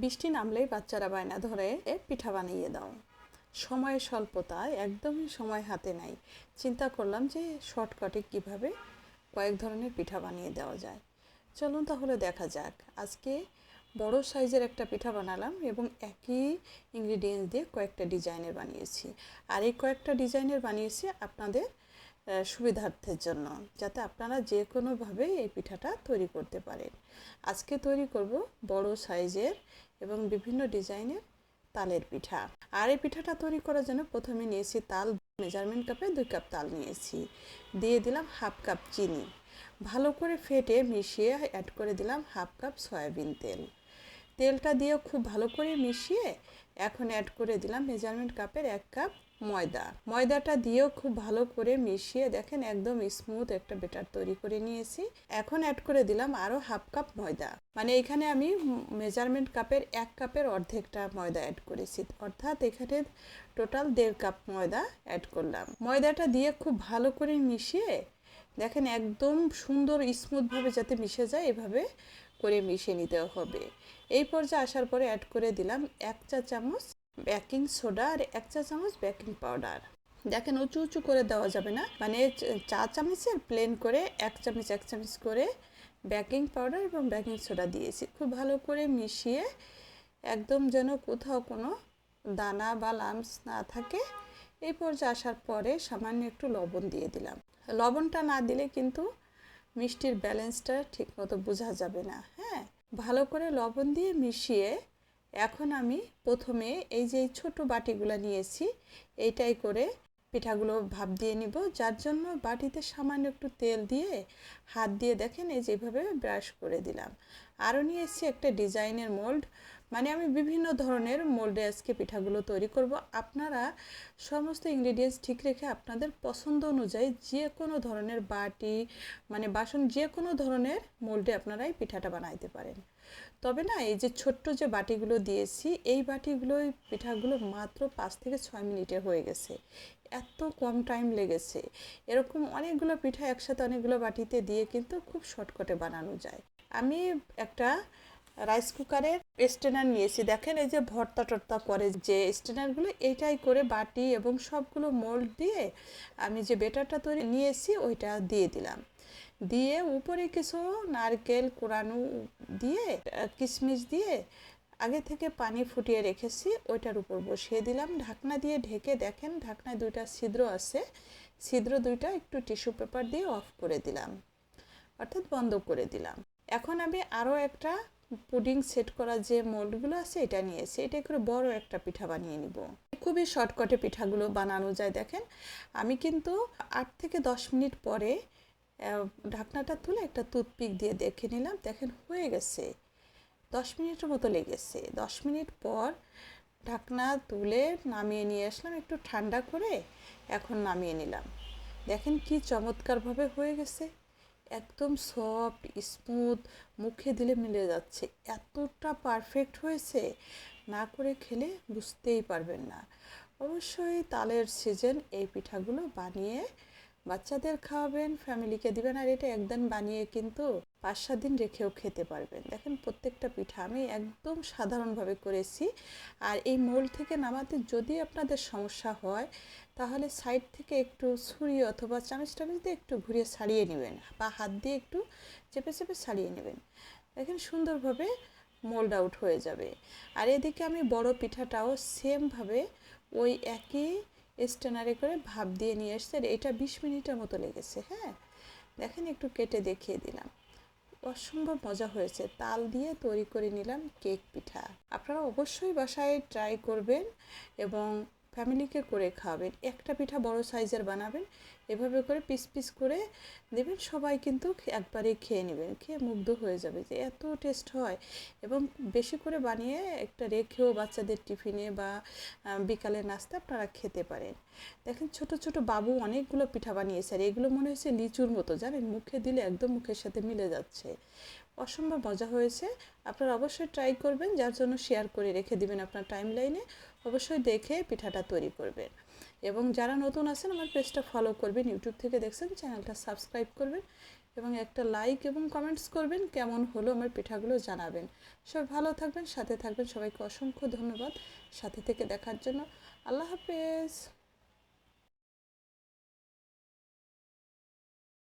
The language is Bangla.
বৃষ্টি নামলেই বাচ্চারা বায়না ধরে, এ, পিঠা বানিয়ে দাও। সময়ের স্বল্পতায় একদমই সময় হাতে নাই। চিন্তা করলাম যে, শর্টকাটে কীভাবে কয়েক ধরনের পিঠা বানিয়ে দেওয়া যায়। চলুন তাহলে দেখা যাক। আজকে বড় সাইজের একটা পিঠা বানালাম এবং একই ইনগ্রিডিয়েন্টস দিয়ে কয়েকটা ডিজাইনের বানিয়েছি। আর এই কয়েকটা ডিজাইনের বানিয়েছি আপনাদের সুবিধার্থের জন্য, যাতে আপনারা যে কোনোভাবে এই পিঠাটা তৈরি করতে পারেন। আজকে তৈরি করব বড় সাইজের এবং বিভিন্ন ডিজাইনের তালের পিঠা। আর এই পিঠাটা তৈরি করার জন্য প্রথমে নিয়েছি তাল, মেজারমেন্ট কাপে দুই কাপ তাল নিয়েছি। দিয়ে দিলাম হাফ কাপ চিনি। ভালো করে ফেটে মিশিয়ে অ্যাড করে দিলাম হাফ কাপ সয়াবিন তেল। তেলটা দিয়ে খুব ভালো করে মিশিয়ে এখন অ্যাড করে দিলাম মেজারমেন্ট কাপের এক কাপ ময়দা। ময়দাটা দিয়েও খুব ভালো করে মিশিয়ে দেখেন একদম স্মুথ একটা বেটার তৈরি করে নিয়েছি। এখন অ্যাড করে দিলাম আরও হাফ কাপ ময়দা। মানে এখানে আমি মেজারমেন্ট কাপের এক কাপের অর্ধেকটা ময়দা অ্যাড করেছি। অর্থাৎ এখানে টোটাল দেড় কাপ ময়দা অ্যাড করলাম। ময়দাটা দিয়ে খুব ভালো করে মিশিয়ে দেখেন একদম সুন্দর স্মুথভাবে যাতে মিশে যায় এভাবে করে মিশিয়ে নিতে হবে। এই পর্যায়ে আসার পরে অ্যাড করে দিলাম এক চা চামচ বেকিং সোডা আর এক চা চামচ বেকিং পাউডার দেখেন উঁচু উঁচু করে দেওয়া যাবে না মানে চা চামচের প্লেন করে এক চামচ এক চামচ করে বেকিং পাউডার এবং বেকিং সোডা দিয়েছি। খুব ভালো করে মিশিয়ে একদম যেন কোথাও কোনো দানা বা লামস না থাকে, এই পর্যায়ে আসার পরে সামান্য একটু লবণ দিয়ে দিলাম। লবণটা না দিলে কিন্তু মিষ্টির ব্যালেন্সটা ঠিকমতো বোঝা যাবে না হ্যাঁ? ভালো করে লবণ দিয়ে মিশিয়ে এখন আমি প্রথমে এই যে ছোট বাটিগুলো নিয়েছি, এইটাই করে পিঠাগুলো ভাপ দিয়ে নিব, যার জন্য বাটিতে সামান্য একটু তেল দিয়ে হাত দিয়ে দেখেন এই যেভাবে ব্রাশ করে দিলাম। আরও নিয়ে এসেছি একটা ডিজাইনের মোল্ড মানে আমি বিভিন্ন ধরনের মোল্ডে আজকে পিঠাগুলো তৈরি করব। আপনারা সমস্ত ইনগ্রিডিয়েন্টস ঠিক রেখে আপনাদের পছন্দ অনুযায়ী যে কোনো ধরনের বাটি মানে বাসন, যে কোনো ধরনের মোল্ডে আপনারা এই পিঠাটা বানাইতে পারেন। তবে না, এই যে ছোট্ট যে বাটিগুলো দিয়েছি, এই বাটিগুলো পিঠাগুলো মাত্র পাঁচ থেকে ছয় মিনিটে হয়ে গেছে। এত কম টাইম লেগেছে। এরকম অনেকগুলো পিঠা একসাথে অনেকগুলো বাটিতে দিয়ে কিন্তু খুব শর্টকাটে বানানো যায়। আমি একটা রাইস কুকারের স্টেনার নিয়েছি। দেখেন এই যে ভর্তা টর্তা করে যে স্টেনারগুলো এইটাই করে বাটি এবং সবগুলো মোল্ড দিয়ে আমি যে বেটারটা তৈরি নিয়েছি, ওইটা দিয়ে দিলাম। দিয়ে উপরে কিছু নারকেল কোরানো দিয়ে কিশমিশ দিয়ে আগে থেকে পানি ফুটিয়ে রেখেছি, ওইটার উপর বসিয়ে দিলাম। ঢাকনা দিয়ে ঢেকে দেখেন, ঢাকনায় দুইটা ছিদ্র আছে। ছিদ্র দুইটা একটু টিস্যু পেপার দিয়ে অফ করে দিলাম, অর্থাৎ বন্ধ করে দিলাম। এখন আমি আরও একটা পুডিং সেট করা যে মোল্ডগুলো আছে, এটা নিয়েছি। এটা করে বড় একটা পিঠা বানিয়ে নিব। খুবই শর্টকাটে পিঠাগুলো বানানো যায়, দেখেন। আমি কিন্তু আট থেকে দশ মিনিট পরে ঢাকনাটা তুলে একটা টুথপিক দিয়ে দেখে নিলাম। দেখেন হয়ে গেছে। দশ মিনিটের মতো লেগেছে। দশ মিনিট পর ঢাকনা তুলে নামিয়ে নিয়ে আসলাম, একটু ঠান্ডা করে এখন নামিয়ে নিলাম। দেখেন কি চমৎকারভাবে হয়ে গেছে। একদম সফট, স্মুথ, মুখে দিলে মিলে যাচ্ছে। এতটা পারফেক্ট হয়েছে, না করে খেলে বুঝতেই পারবেন না। অবশ্যই তালের সিজন এই পিঠাগুলো বানিয়ে বাচ্চাদের খাওয়াবেন, ফ্যামিলিকে দিবেন আর এটা একদিন বানিয়ে কিন্তু পাঁচ সাত দিন রেখেও খেতে পারবেন। দেখেন প্রত্যেকটা পিঠা আমি একদম সাধারণভাবে করেছি। আর এই মোল থেকে নামাতে যদি আপনাদের সমস্যা হয়, তাহলে সাইড থেকে একটু ছুরি অথবা চামচ টামচ দিয়ে একটু ঘুরিয়ে ছাড়িয়ে নেবেন বা হাত দিয়ে একটু চেপে চেপে ছাড়িয়ে নেবেন। দেখেন সুন্দরভাবে মোল্ড আউট হয়ে যাবে। আর এদিকে আমি বড় পিঠাটাও সেমভাবে ওই একই স্টেনারে করে ভাপ দিয়ে নিয়ে এসছে আর এটা বিশ মিনিটের মতো লেগেছে হ্যাঁ? দেখেন একটু কেটে দেখিয়ে দিলাম। অসম্ভব মজা হয়েছে। তাল দিয়ে তৈরি করে নিলাম কেক পিঠা। আপনারা অবশ্যই বাসায় ট্রাই করবেন এবং ফ্যামিলিকে করে খাওয়াবেন একটা পিঠা বড় সাইজের বানাবেন এভাবে করে পিস পিস করে দেবেন সবাই কিন্তু একবারেই খেয়ে নেবেন। খেয়ে মুগ্ধ হয়ে যাবে যে এত টেস্ট হয়। এবং বেশি করে বানিয়ে একটা রেখেও বাচ্চাদের টিফিনে বা আহ, বিকালে নাস্তা আপনারা খেতে পারেন। দেখেন ছোট ছোট বাবু অনেকগুলো পিঠা বানিয়েছে আর এগুলো মনে হচ্ছে লিচুর মতো জানেন? মুখে দিলে একদম মুখের সাথে মিলে যাচ্ছে। অসম্ভব মজা হয়েছে। আপনারা অবশ্যই ট্রাই করবেন, যার জন্য শেয়ার করে রেখে দিবেন আপনার টাইম লাইনে অবশ্যই দেখে পিঠাটা তৈরি করবেন। এবং যারা নতুন আছেন, আমার পেজটা ফলো করবেন। ইউটিউব থেকে দেখছেন চ্যানেলটা সাবস্ক্রাইব করবেন। এবং একটা লাইক এবং কমেন্টস করবেন, কেমন হলো আমার পিঠাগুলো জানাবেন। সবাই ভালো থাকবেন, সাথে থাকবেন। সবাইকে অসংখ্য ধন্যবাদ। সাথে থেকে দেখার জন্য। আল্লাহ হাফেজ।